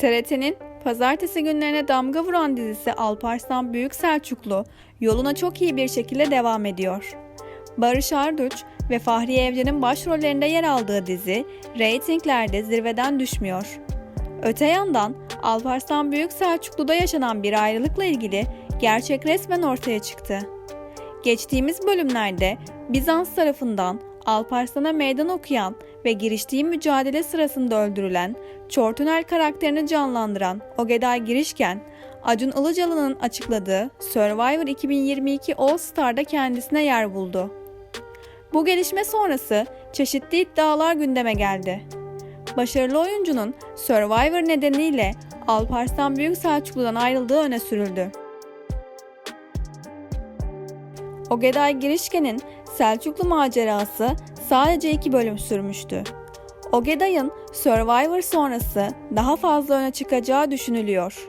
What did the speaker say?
TRT'nin pazartesi günlerine damga vuran dizisi Alparslan Büyük Selçuklu yoluna çok iyi bir şekilde devam ediyor. Barış Arduç ve Fahriye Evcen'in başrollerinde yer aldığı dizi reytinglerde zirveden düşmüyor. Öte yandan Alparslan Büyük Selçuklu'da yaşanan bir ayrılıkla ilgili gerçek resmen ortaya çıktı. Geçtiğimiz bölümlerde Bizans tarafından Alparslan'a meydan okuyan ve giriştiği mücadele sırasında öldürülen Çortunel karakterini canlandıran Ogeday Girişken, Acun Ilıcalı'nın açıkladığı Survivor 2022 All Star'da kendisine yer buldu. Bu gelişme sonrası çeşitli iddialar gündeme geldi. Başarılı oyuncunun Survivor nedeniyle Alparslan Büyük Selçuklu'dan ayrıldığı öne sürüldü. Ogeday Girişken'in Selçuklu macerası sadece iki bölüm sürmüştü. Ogeday'ın Survivor sonrası daha fazla öne çıkacağı düşünülüyor.